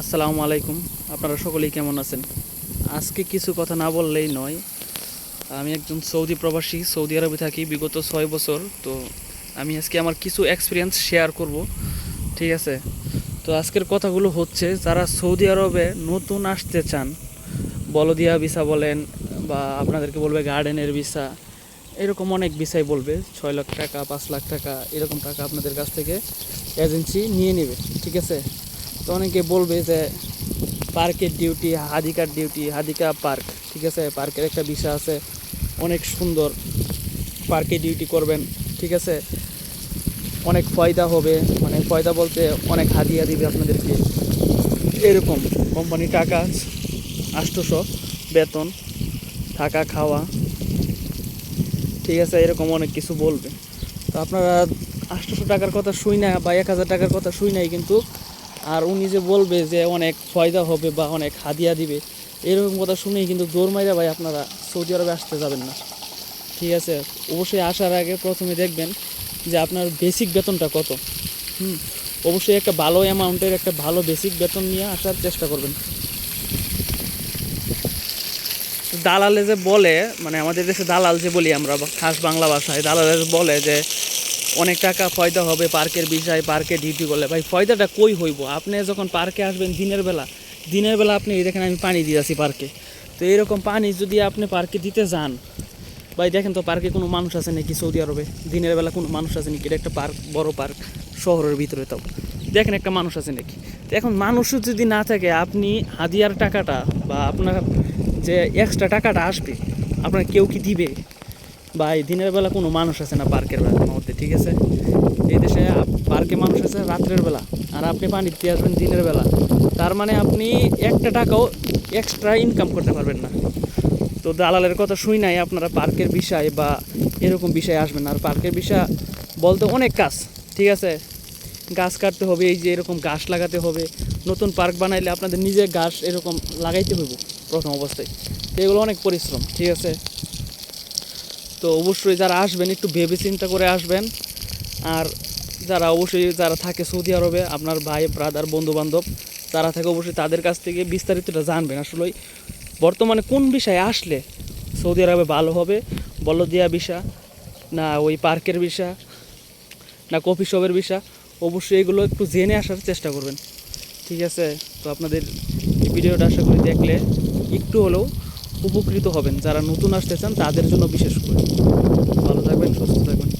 আসসালামু আলাইকুম। আপনারা সকলেই কেমন আছেন? আজকে কিছু কথা না বললেই নয়। আমি একজন সৌদি প্রবাসী, সৌদি আরবে থাকি বিগত ছয় বছর। তো আমি আজকে আমার কিছু এক্সপিরিয়েন্স শেয়ার করব। ঠিক আছে? তো আজকের কথাগুলো হচ্ছে, যারা সৌদি আরবে নতুন আসতে চান, বলদিয়া ভিসা বলেন বা আপনাদেরকে বলবে গার্ডেনের ভিসা এরকম অনেক ভিসাই বলবে। ছয় লাখ টাকা, পাঁচ লাখ টাকা, এরকম টাকা আপনাদের কাছ থেকে এজেন্সি নিয়ে নেবে। ঠিক আছে? তো অনেকে বলবে যে পার্কের ডিউটি হাদিকার ডিউটি হাদিকা পার্ক, ঠিক আছে? পার্কের একটা বিষয় আছে, অনেক সুন্দর পার্কে ডিউটি করবেন, ঠিক আছে? অনেক ফয়দা হবে মানে ফয়দা বলতে অনেক হাদিয়া দিবে আপনাদেরকে। এরকম কোম্পানি টাকা আষ্টশো বেতন, থাকা, খাওয়া, ঠিক আছে? এরকম অনেক কিছু বলবে। তো আপনারা আটশোশো টাকার কথা শুই না বা এক হাজার টাকার কথা শুই নাই, কিন্তু আর উনি যে বলবে যে অনেক ফয়দা হবে বা অনেক হাদিয়া দিবে, এরকম কথা শুনেই কিন্তু দৌড় মাইরা ভাই আপনারা সৌদি আরবে আসতে যাবেন না। ঠিক আছে? অবশ্যই আসার আগে প্রথমে দেখবেন যে আপনার বেসিক বেতনটা কত। হুম? অবশ্যই একটা ভালো অ্যামাউন্টের একটা ভালো বেসিক বেতন নিয়ে আসার চেষ্টা করবেন। দালালে যে বলে মানে আমাদের দেশে দালাল যে বলি আমরা খাস বাংলা ভাষায়, দালালে বলে যে অনেক টাকা ফয়দা হবে পার্কের বিষয়, পার্কে ডিউটি করলে। ভাই, ফয়দাটা কই হইব? আপনি যখন পার্কে আসবেন দিনের বেলা দিনের বেলা আপনি দেখেন আমি পানি দিয়ে আছি পার্কে। তো এরকম পানি যদি আপনি পার্কে দিতে যান, ভাই, দেখেন তো পার্কে কোনো মানুষ আছে নাকি সৌদি আরবে? দিনের বেলা কোনো মানুষ আছে নাকি? এটা একটা পার্ক, বড় পার্ক, শহরের ভিতরে তাও দেখেন একটা মানুষ আছে নাকি? তো এখন মানুষও যদি না থাকে, আপনি হাদিয়ার টাকাটা বা আপনার যে এক্সট্রা টাকাটা আসবে আপনার কেউ কি দিবে? এই দিনের বেলা কোনো মানুষ আছে না পার্কের মধ্যে, ঠিক আছে? এই দেশে পার্কে মানুষ আছে রাত্রের বেলা, আর আপনি পানি দিয়ে আসবেন দিনের বেলা। তার মানে আপনি একটা টাকাও এক্সট্রা ইনকাম করতে পারবেন না। তো দালালের কথা শুই নাই, আপনারা পার্কের বিষয় বা এরকম বিষয়ে আসবেন না। আর পার্কের বিষয় বলতে অনেক কাজ, ঠিক আছে? গাছ কাটতে হবে, এই যে এরকম গাছ লাগাতে হবে। নতুন পার্ক বানাইলে আপনাদের নিজে গাছ এরকম লাগাইতে হইব প্রথম অবস্থায়। এগুলো অনেক পরিশ্রম, ঠিক আছে? তো অবশ্যই যারা আসবেন, একটু ভেবে চিন্তা করে আসবেন। আর যারা অবশ্যই যারা থাকে সৌদি আরবে, আপনার ভাই ব্রাদার বন্ধু বান্ধব যারা থাকে অবশ্যই তাদের কাছ থেকে বিস্তারিতটা জানবেন। আসলে বর্তমানে কোন বিষয়ে আসলে সৌদি আরবে ভালো হবে? বলদিয়া বিষা না ওই পার্কের বিষা না কফি শপের বিষা অবশ্যই এগুলো একটু জেনে আসার চেষ্টা করবেন। ঠিক আছে? তো আপনাদের ভিডিওটা আশা করি দেখলে একটু হলেও উপকৃত হবেন যারা নতুন আসতে চান তাদের জন্য বিশেষ করে। ভালো থাকবেন সুস্থ থাকবেন।